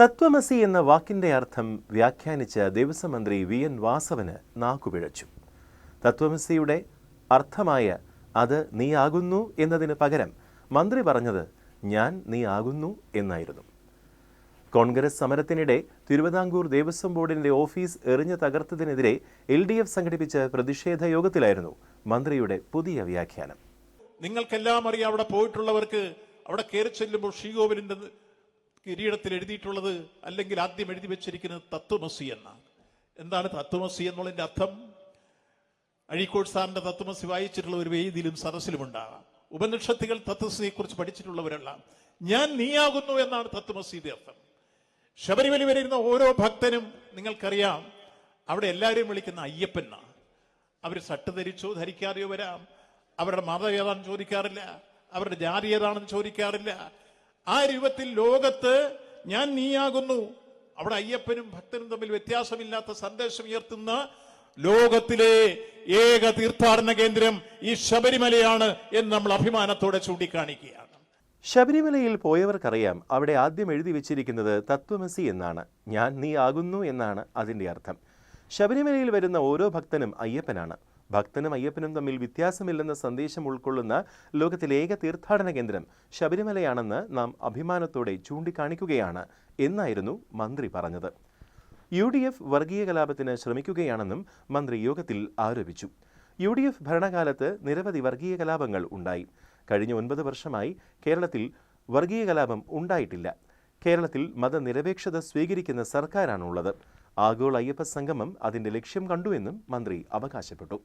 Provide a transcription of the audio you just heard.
തത്വമസി എന്ന വാക്കിന്റെ അർത്ഥം വ്യാഖ്യാനിച്ച ദേവസ്വം മന്ത്രി വി എൻ വാസവന് നാക്കുപിഴച്ചു. തത്വമസിയുടെ അർത്ഥമായ അത് നീയാകുന്നു എന്നതിന് പകരം മന്ത്രി പറഞ്ഞത് ഞാൻ നീ ആകുന്നു എന്നായിരുന്നു. കോൺഗ്രസ് സമരത്തിനിടെ തിരുവിതാംകൂർ ദേവസ്വം ബോർഡിന്റെ ഓഫീസ് എറിഞ്ഞു തകർത്തതിനെതിരെ എൽ ഡി എഫ് സംഘടിപ്പിച്ച പ്രതിഷേധ യോഗത്തിലായിരുന്നു മന്ത്രിയുടെ പുതിയ വ്യാഖ്യാനം. നിങ്ങൾക്കെല്ലാം അറിയാം അവിടെ പോയിട്ടുള്ളവർക്ക് അവിടെ കയറി ചെല്ലുമ്പോൾ ശ്രീകോവിലിന്റെ കിരീടത്തിൽ എഴുതിയിട്ടുള്ളത് അല്ലെങ്കിൽ ആദ്യം എഴുതി വെച്ചിരിക്കുന്നത് തത്വമസി എന്നാണ്. എന്താണ് തത്വമസി എന്നുള്ളതിന്റെ അർത്ഥം? അഴീക്കോട് സാറിന്റെ തത്വമസി വായിച്ചിട്ടുള്ള ഒരു വേദിയിലും സദസ്സിലും ഉണ്ടാകാം. ഉപനിഷത്തുകൾ തത്വസിയെ കുറിച്ച് പഠിച്ചിട്ടുള്ളവരെല്ലാം. ഞാൻ നീയാകുന്നു എന്നാണ് തത്വമസിയുടെ അർത്ഥം. ശബരിമല വരുന്ന ഓരോ ഭക്തനും നിങ്ങൾക്കറിയാം അവിടെ എല്ലാവരെയും വിളിക്കുന്ന അയ്യപ്പൻ എന്നാണ്. അവർ സട്ട് ധരിച്ചോ ധരിക്കാതെയോ വരാം. അവരുടെ മതം ഏതാണെന്ന് ചോദിക്കാറില്ല. അവരുടെ ജാതി ഏതാണെന്ന് ചോദിക്കാറില്ല. ആ രൂപത്തിൽ ലോകത്ത് ഞാൻ നീയാകുന്നു. അവിടെ അയ്യപ്പനും ഭക്തനും തമ്മിൽ വ്യത്യാസമില്ലാത്ത സന്ദേശം ഉയർത്തുന്ന ലോകത്തിലെ ഏക തീർത്ഥാടന കേന്ദ്രം ഈ ശബരിമലയാണ് എന്ന് നമ്മൾ അഭിമാനത്തോടെ ചൂണ്ടിക്കാണിക്കുകയാണ്. ശബരിമലയിൽ പോയവർക്കറിയാം അവിടെ ആദ്യം എഴുതി വെച്ചിരിക്കുന്നത് തത്വമസി എന്നാണ്. ഞാൻ നീ ആകുന്നു എന്നാണ് അതിന്റെ അർത്ഥം. ശബരിമലയിൽ വരുന്ന ഓരോ ഭക്തനും അയ്യപ്പനാണ്. ഭക്തനും അയ്യപ്പനും തമ്മിൽ വ്യത്യാസമില്ലെന്ന സന്ദേശം ഉൾക്കൊള്ളുന്ന ലോകത്തിലെ ഏക തീർത്ഥാടന കേന്ദ്രം ശബരിമലയാണെന്ന് നാം അഭിമാനത്തോടെ ചൂണ്ടിക്കാണിക്കുകയാണ് എന്നായിരുന്നു മന്ത്രി പറഞ്ഞത്. യു ഡി എഫ് വർഗീയ കലാപത്തിന് ശ്രമിക്കുകയാണെന്നും മന്ത്രി യോഗത്തിൽ ആരോപിച്ചു. യു ഡി എഫ് ഭരണകാലത്ത് നിരവധി വർഗീയ കലാപങ്ങൾ ഉണ്ടായി. കഴിഞ്ഞ ഒൻപത് വർഷമായി കേരളത്തിൽ വർഗീയ കലാപം ഉണ്ടായിട്ടില്ല. കേരളത്തിൽ മതനിരപേക്ഷത സ്വീകരിക്കുന്ന സർക്കാരാണുള്ളത്. ആഗോള അയ്യപ്പ സംഗമം അതിന്റെ ലക്ഷ്യം കണ്ടുവെന്നും മന്ത്രി അവകാശപ്പെട്ടു.